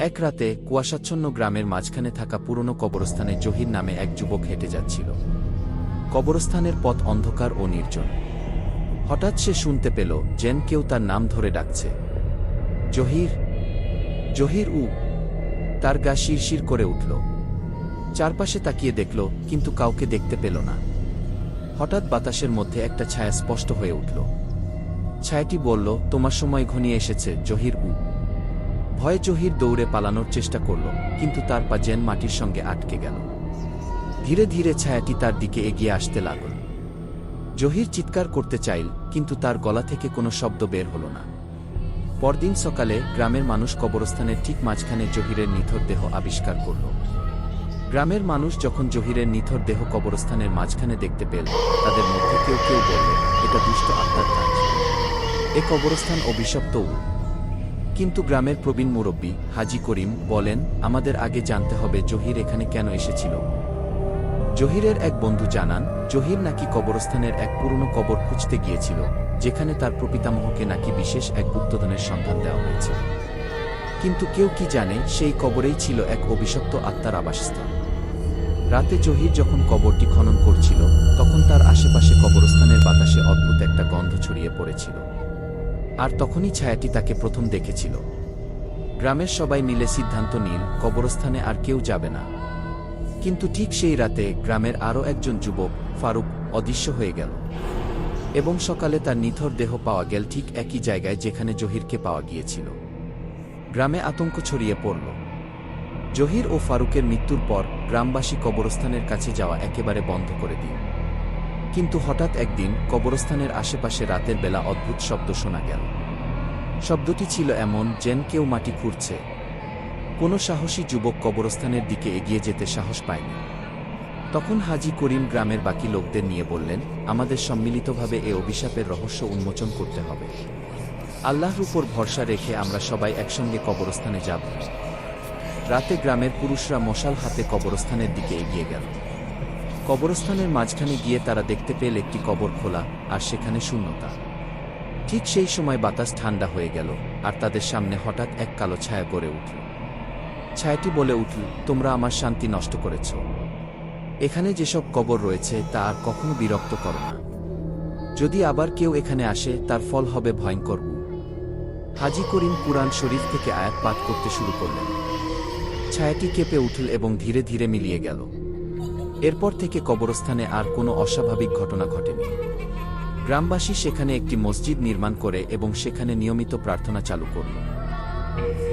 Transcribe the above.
এক রাতে কুয়াশাচ্ছন্ন গ্রামের মাঝখানে থাকা পুরনো কবরস্থানে জহির নামে এক যুবক হেঁটে যাচ্ছিল। কবরস্থানের পথ অন্ধকার ও নির্জন। হঠাৎ সে শুনতে পেল যেন কেউ তার নাম ধরে ডাকছে। জহির? জহির উ? তার গা শিরশির করে উঠল। চারপাশে তাকিয়ে দেখল, কিন্তু কাউকে দেখতে পেল না। হঠাৎ বাতাসের মধ্যে একটা ছায়া স্পষ্ট হয়ে উঠল। ছায়াটি বলল, তোমার সময় ঘনিয়ে এসেছে, জহির উ। ভয়ে জহির দৌড়ে পালানোর চেষ্টা করল, কিন্তু তার পা যেন মাটির সঙ্গে আটকে গেল। ধীরে ধীরে ছায়াটি তার দিকে এগিয়ে আসতে লাগল। জহির চিৎকার করতে চাইল, কিন্তু তার গলা থেকে কোনো শব্দ বের হল না। পরদিন সকালে গ্রামের মানুষ কবরস্থানের ঠিক মাঝখানে জহিরের নিথর দেহ আবিষ্কার করল। গ্রামের মানুষ যখন জহিরের নিথর দেহ কবরস্থানের মাঝখানে দেখতে পেল, তাদের মধ্যে কেউ কেউ বলল, এটা দুষ্ট আত্মার কাজ। এ কবরস্থান অভিশপ্ত উ। কিন্তু গ্রামের প্রবীণ মুরব্বী হাজি করিম বলেন, আমাদের আগে জানতে হবে জহির এখানে কেন এসেছিল। জহিরের এক বন্ধু জানান, জহির নাকি কবরস্থানের এক পুরনো কবর খুঁজতে গিয়েছিল, যেখানে তার প্রপিতামহকে নাকি বিশেষ এক গুপ্তধনের সন্ধান দেওয়া হয়েছে। কিন্তু কেউ কি জানে, সেই কবরেই ছিল এক অভিশপ্ত আত্মার আবাসস্থল। রাতে জহির যখন কবরটি খনন করছিল, তখন তার আশেপাশে কবরস্থানের বাতাসে অদ্ভুত একটা গন্ধ ছড়িয়ে পড়েছিল। আর তখনই ছায়াটি তাকে প্রথম দেখেছিল। গ্রামের সবাই মিলে সিদ্ধান্ত নিল, কবরস্থানে আর কেউ যাবে না। কিন্তু ঠিক সেই রাতে গ্রামের আরও একজন যুবক, ফারুক, অদৃশ্য হয়ে গেল। এবং সকালে তার নিথর দেহ পাওয়া গেল ঠিক একই জায়গায় যেখানে জহিরকে পাওয়া গিয়েছিল। গ্রামে আতঙ্ক ছড়িয়ে পড়ল। জহির ও ফারুকের মৃত্যুর পর গ্রামবাসী কবরস্থানের কাছে যাওয়া একেবারে বন্ধ করে দিল। কিন্তু হঠাৎ একদিন কবরস্থানের আশেপাশে রাতের বেলা অদ্ভুত শব্দ শোনা গেল। শব্দটি ছিল এমন যেন কেউ মাটি খুঁড়ছে। কোনো সাহসী যুবক কবরস্থানের দিকে এগিয়ে যেতে সাহস পায়নি। তখন হাজি করিম গ্রামের বাকি লোকদের নিয়ে বললেন, আমাদের সম্মিলিতভাবে এ অভিশাপের রহস্য উন্মোচন করতে হবে। আল্লাহর উপর ভরসা রেখে আমরা সবাই একসঙ্গে কবরস্থানে যাব। রাতে গ্রামের পুরুষরা মশাল হাতে কবরস্থানের দিকে এগিয়ে গেল। কবরস্থানের মাঝখানে গিয়ে তারা দেখতে পেল একটি কবর খোলা, আর সেখানে শূন্যতা। ঠিক সেই সময় বাতাস ঠান্ডা হয়ে গেল, আর তাদের সামনে হঠাৎ এক কালো ছায়া গড়ে উঠল। ছায়াটি বলে উঠল, তোমরা আমার শান্তি নষ্ট করেছ। এখানে যেসব কবর রয়েছে, তা আর কখনো বিরক্ত করো না। যদি আবার কেউ এখানে আসে, তার ফল হবে ভয়ঙ্কর। হাজি করিম কুরআন শরীফ থেকে আয়াত পাঠ করতে শুরু করলেন। ছায়াটি কেঁপে উঠল এবং ধীরে ধীরে মিলিয়ে গেল। এরপর থেকে কবরস্থানে আর কোনো অস্বাভাবিক ঘটনা ঘটেনি। গ্রামবাসী সেখানে একটি মসজিদ নির্মাণ করে এবং সেখানে নিয়মিত প্রার্থনা চালু করল।